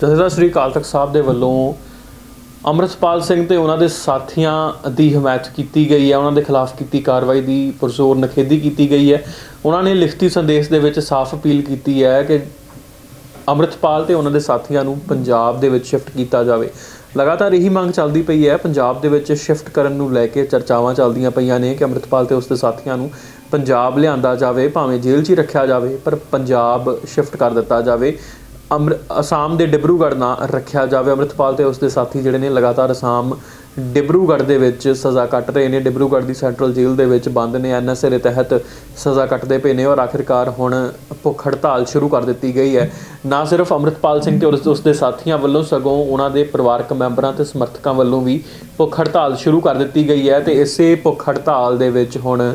ਜਥੇਦਾਰ ਸ੍ਰੀ ਅਕਾਲ ਤਖਤ ਸਾਹਿਬ ਦੇ ਵੱਲੋਂ ਅੰਮ੍ਰਿਤਪਾਲ ਸਿੰਘ ਤੇ ਉਹਨਾਂ ਦੇ ਸਾਥੀਆਂ ਦੀ ਹਮਾਇਤ ਕੀਤੀ ਗਈ ਹੈ, ਉਹਨਾਂ ਦੇ ਖਿਲਾਫ ਕੀਤੀ ਕਾਰਵਾਈ ਦੀ ਪੁਰਜ਼ੋਰ ਨਖੇਦੀ ਕੀਤੀ ਗਈ ਹੈ। ਉਹਨਾਂ ਨੇ ਲਿਖਤੀ ਸੰਦੇਸ਼ ਦੇ ਵਿੱਚ ਸਾਫ਼ ਅਪੀਲ ਕੀਤੀ ਹੈ ਕਿ ਅੰਮ੍ਰਿਤਪਾਲ ਤੇ ਉਹਨਾਂ ਦੇ ਸਾਥੀਆਂ ਨੂੰ ਪੰਜਾਬ ਦੇ ਵਿੱਚ ਸ਼ਿਫਟ ਕੀਤਾ ਜਾਵੇ। ਲਗਾਤਾਰ ਇਹੀ ਮੰਗ ਚੱਲਦੀ ਪਈ ਹੈ, ਪੰਜਾਬ ਦੇ ਵਿੱਚ ਸ਼ਿਫਟ ਕਰਨ ਨੂੰ ਲੈ ਕੇ ਚਰਚਾਵਾਂ ਚੱਲਦੀਆਂ ਪਈਆਂ ਨੇ ਕਿ ਅੰਮ੍ਰਿਤਪਾਲ ਤੇ ਉਸ ਦੇ ਸਾਥੀਆਂ ਨੂੰ ਪੰਜਾਬ ਲਿਆਂਦਾ ਜਾਵੇ, ਭਾਵੇਂ ਜੇਲ੍ਹ 'ਚ ਹੀ ਰੱਖਿਆ ਜਾਵੇ, ਪਰ ਪੰਜਾਬ ਸ਼ਿਫਟ ਕਰ ਦਿੱਤਾ ਜਾਵੇ। ਅੰਮ੍ਰਿ, ਅਸਾਮ ਦੇ ਡਿਬਰੂਗੜ੍ਹ ਨਾਂ ਰੱਖਿਆ ਜਾਵੇ। ਅੰਮ੍ਰਿਤਪਾਲ ਤੇ ਉਸ ਦੇ ਸਾਥੀ ਜਿਹੜੇ ਨੇ ਲਗਾਤਾਰ ਅਸਾਮ ਡਿਬਰੂਗੜ੍ਹ ਦੇ ਵਿੱਚ ਸਜ਼ਾ ਕੱਟ ਰਹੇ ਨੇ। ਡਿਬਰੂਗੜ੍ਹ ਦੀ ਸੈਂਟਰਲ ਜੇਲ੍ਹ ਦੇ ਵਿੱਚ ਬੰਦ ਨੇ। ਐਨਐਸਏ ਦੇ ਤਹਿਤ ਸਜ਼ਾ ਕੱਟਦੇ ਪਏ ਨੇ ਔਰ ਆਖਿਰਕਾਰ ਹੁਣ ਭੁੱਖ ਹੜਤਾਲ ਸ਼ੁਰੂ ਕਰ ਦਿੱਤੀ ਗਈ ਹੈ। ਨਾ ਸਿਰਫ ਅੰਮ੍ਰਿਤਪਾਲ ਸਿੰਘ ਤੇ ਉਸ ਉਸ ਦੇ ਸਾਥੀਆਂ ਵੱਲੋਂ, ਸਗੋਂ ਉਹਨਾਂ ਦੇ ਪਰਿਵਾਰਕ ਮੈਂਬਰਾਂ ਤੇ ਸਮਰਥਕਾਂ ਵੱਲੋਂ ਵੀ ਭੁੱਖ ਹੜਤਾਲ ਸ਼ੁਰੂ ਕਰ ਦਿੱਤੀ ਗਈ ਹੈ ਤੇ ਇਸੇ ਭੁੱਖ ਹੜਤਾਲ ਦੇ ਵਿੱਚ ਹੁਣ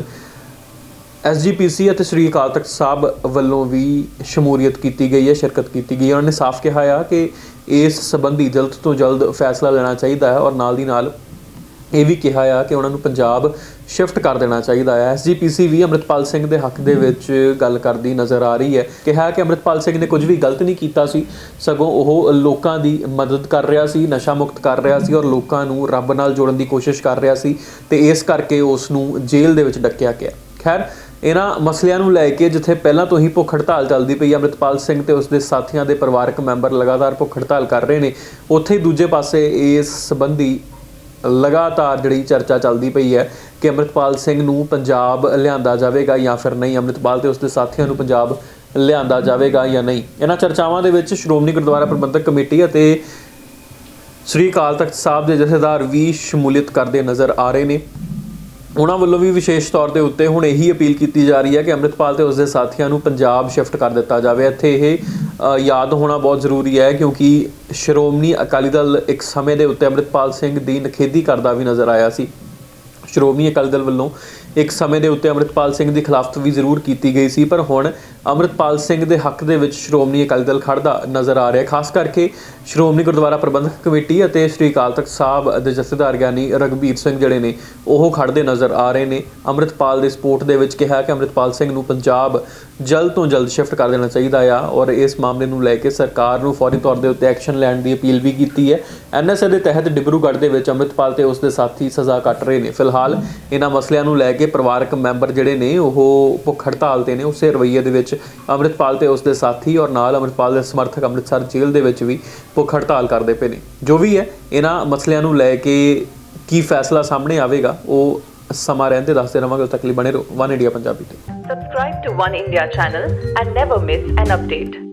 ਐਸਜੀਪੀਸੀ ਅਤੇ ਸ੍ਰੀ ਅਕਾਲ ਤਖਤ ਸਾਹਿਬ ਵੱਲੋਂ ਵੀ ਸ਼ਮੂਲੀਅਤ ਕੀਤੀ ਗਈ ਹੈ, ਸ਼ਿਰਕਤ ਕੀਤੀ ਗਈ ਹੈ। ਉਹਨਾਂ ਨੇ ਸਾਫ਼ ਕਿਹਾ ਆ ਕਿ ਇਸ ਸੰਬੰਧੀ ਜਲਦ ਤੋਂ ਜਲਦ ਫੈਸਲਾ ਲੈਣਾ ਚਾਹੀਦਾ ਹੈ ਔਰ ਨਾਲ ਦੀ ਨਾਲ ਇਹ ਵੀ ਕਿਹਾ ਆ ਕਿ ਉਹਨਾਂ ਨੂੰ ਪੰਜਾਬ ਸ਼ਿਫਟ ਕਰ ਦੇਣਾ ਚਾਹੀਦਾ ਹੈ। ਐਸਜੀਪੀਸੀ ਵੀ ਅੰਮ੍ਰਿਤਪਾਲ ਸਿੰਘ ਦੇ ਹੱਕ ਦੇ ਵਿੱਚ ਗੱਲ ਕਰਦੀ ਨਜ਼ਰ ਆ ਰਹੀ ਹੈ। ਕਿਹਾ ਕਿ ਅੰਮ੍ਰਿਤਪਾਲ ਸਿੰਘ ਨੇ ਕੁਝ ਵੀ ਗਲਤ ਨਹੀਂ ਕੀਤਾ ਸੀ, ਸਗੋਂ ਉਹ ਲੋਕਾਂ ਦੀ ਮਦਦ ਕਰ ਰਿਹਾ ਸੀ, ਨਸ਼ਾ ਮੁਕਤ ਕਰ ਰਿਹਾ ਸੀ ਔਰ ਲੋਕਾਂ ਨੂੰ ਰੱਬ ਨਾਲ ਜੋੜਨ ਦੀ ਕੋਸ਼ਿਸ਼ ਕਰ ਰਿਹਾ ਸੀ ਤੇ ਇਸ ਕਰਕੇ ਉਸ ਨੂੰ ਜੇਲ੍ਹ ਦੇ ਵਿੱਚ ਡੱਕਿਆ ਗਿਆ। ਖੈਰ ਇਹਨਾਂ ਮਸਲਿਆਂ ਨੂੰ ਲੈ ਕੇ ਜਿੱਥੇ ਪਹਿਲਾਂ ਤੋਂ ਹੀ ਭੁੱਖ ਹੜਤਾਲ ਚੱਲਦੀ ਪਈ ਹੈ ਅੰਮ੍ਰਿਤਪਾਲ ਸਿੰਘ ਤੇ ਉਸ ਦੇ ਸਾਥੀਆਂ ਦੇ ਪਰਿਵਾਰਕ ਮੈਂਬਰ ਲਗਾਤਾਰ ਭੁੱਖ ਹੜਤਾਲ ਕਰ ਰਹੇ ਨੇ। ਉੱਥੇ ਹੀ ਦੂਜੇ ਪਾਸੇ ਇਸ ਸੰਬੰਧੀ ਲਗਾਤਾਰ ਜਿਹੜੀ ਚਰਚਾ ਚੱਲਦੀ ਪਈ ਹੈ ਕਿ ਅੰਮ੍ਰਿਤਪਾਲ ਸਿੰਘ ਨੂੰ ਪੰਜਾਬ ਲਿਆਂਦਾ ਜਾਵੇਗਾ ਜਾਂ ਫਿਰ ਨਹੀਂ, ਅੰਮ੍ਰਿਤਪਾਲ ਤੇ ਉਸ ਦੇ ਸਾਥੀਆਂ ਨੂੰ ਪੰਜਾਬ ਲਿਆਂਦਾ ਜਾਵੇਗਾ ਜਾਂ ਨਹੀਂ। ਇਹਨਾਂ ਚਰਚਾਵਾਂ ਦੇ ਵਿੱਚ ਸ਼੍ਰੋਮਣੀ ਗੁਰਦੁਆਰਾ ਪ੍ਰਬੰਧਕ ਕਮੇਟੀ ਅਤੇ ਸ੍ਰੀ ਅਕਾਲ ਤਖਤ ਸਾਹਿਬ ਦੇ ਜਥੇਦਾਰ ਵੀ ਸ਼ਮੂਲੀਅਤ ਕਰਦੇ ਨਜ਼ਰ ਆ ਰਹੇ ਨੇ। ਉਹਨਾਂ ਵੱਲੋਂ ਵੀ ਵਿਸ਼ੇਸ਼ ਤੌਰ ਦੇ ਉੱਤੇ ਹੁਣ ਇਹੀ ਅਪੀਲ ਕੀਤੀ ਜਾ ਰਹੀ ਹੈ ਕਿ ਅੰਮ੍ਰਿਤਪਾਲ ਤੇ ਉਸ ਦੇ ਸਾਥੀਆਂ ਨੂੰ ਪੰਜਾਬ ਸ਼ਿਫਟ ਕਰ ਦਿੱਤਾ ਜਾਵੇ। ਇੱਥੇ ਇਹ ਯਾਦ ਹੋਣਾ ਬਹੁਤ ਜ਼ਰੂਰੀ ਹੈ ਕਿਉਂਕਿ ਸ਼੍ਰੋਮਣੀ ਅਕਾਲੀ ਦਲ ਇੱਕ ਸਮੇਂ ਦੇ ਉੱਤੇ ਅੰਮ੍ਰਿਤਪਾਲ ਸਿੰਘ ਦੀ ਨਖੇਦੀ ਕਰਦਾ ਵੀ ਨਜ਼ਰ ਆਇਆ ਸੀ। ਸ਼੍ਰੋਮਣੀ ਅਕਾਲੀ ਦਲ ਵੱਲੋਂ ਇੱਕ ਸਮੇਂ ਦੇ ਉੱਤੇ ਅੰਮ੍ਰਿਤਪਾਲ ਸਿੰਘ ਦੀ ਖਿਲਾਫਤ ਵੀ ਜ਼ਰੂਰ ਕੀਤੀ ਗਈ ਸੀ, ਪਰ ਹੁਣ ਅੰਮ੍ਰਿਤਪਾਲ ਸਿੰਘ ਦੇ ਹੱਕ ਦੇ ਵਿੱਚ ਸ਼੍ਰੋਮਣੀ ਅਕਾਲੀ ਦਲ ਖੜਦਾ ਨਜ਼ਰ ਆ ਰਿਹਾ, ਖਾਸ ਕਰਕੇ ਸ਼੍ਰੋਮਣੀ ਗੁਰਦੁਆਰਾ ਪ੍ਰਬੰਧਕ ਕਮੇਟੀ ਅਤੇ ਸ੍ਰੀ ਅਕਾਲ ਤਖਤ ਸਾਹਿਬ ਦੇ ਜਥੇਦਾਰ ਗਿਆਨੀ ਰਗਬੀਰ ਸਿੰਘ ਜਿਹੜੇ ਨੇ, ਉਹ ਖੜਦੇ ਨਜ਼ਰ ਆ ਰਹੇ ਨੇ। ਅੰਮ੍ਰਿਤਪਾਲ ਦੇ ਸਪੋਰਟ ਦੇ ਵਿੱਚ ਕਿਹਾ ਕਿ ਅੰਮ੍ਰਿਤਪਾਲ ਸਿੰਘ ਨੂੰ ਪੰਜਾਬ ਜਲਦ ਤੋਂ ਜਲਦ ਸ਼ਿਫਟ ਕਰ ਦੇਣਾ ਚਾਹੀਦਾ ਆ ਔਰ ਇਸ ਮਾਮਲੇ ਨੂੰ ਲੈ ਕੇ ਸਰਕਾਰ ਨੂੰ ਫੌਰੀ ਤੌਰ ਦੇ ਉੱਤੇ ਐਕਸ਼ਨ ਲੈਣ ਦੀ ਅਪੀਲ ਵੀ ਕੀਤੀ ਹੈ। ਐਨਐਸਏ ਦੇ ਤਹਿਤ ਡਿਬਰੂਗੜ੍ਹ ਦੇ ਵਿੱਚ ਅੰਮ੍ਰਿਤਪਾਲ ਤੇ ਉਸ ਦੇ ਸਾਥੀ ਸਜ਼ਾ ਕੱਟ ਰਹੇ ਨੇ। ਫਿਲਹਾਲ ਇਹਨਾਂ ਮਸਲਿਆਂ ਨੂੰ ਲੈ ਕੇ ਪਰਿਵਾਰਕ ਮੈਂਬਰ ਜਿਹੜੇ ਨੇ, ਉਹ ਭੁੱਖ ਹੜਤਾਲ ਤੇ ਨੇ, ਉਸੇ ਰਵੱਈਏ ਦੇ ਵਿੱਚ ਅੰਮ੍ਰਿਤਪਾਲ ਤੇ ਉਸ ਦੇ ਸਾਥੀ ਔਰ ਨਾਲ ਅੰਮ੍ਰਿਤਪਾਲ ਦੇ ਸਮਰਥਕ ਅੰਮ੍ਰਿਤਸਰ ਜੇਲ੍ਹ ਦੇ ਵਿੱਚ ਵੀ ਭੁੱਖ ਹੜਤਾਲ ਕਰਦੇ ਪਏ ਨੇ। ਜੋ ਵੀ ਹੈ, ਇਹਨਾਂ ਮਸਲਿਆਂ ਨੂੰ ਲੈ ਕੇ ਕੀ ਫੈਸਲਾ ਸਾਹਮਣੇ ਆਵੇਗਾ, ਉਹ ਸਮਾਂ ਰਹਿੰਦੇ ਦੱਸਦੇ ਰਵਾਂਗੇ। ਉਦੋਂ ਤੱਕ ਲਈ ਬਣੇ ਰਹੋ ਵਨ ਇੰਡੀਆ ਪੰਜਾਬੀ ਤੇ। Subscribe to One India channel and never miss an update.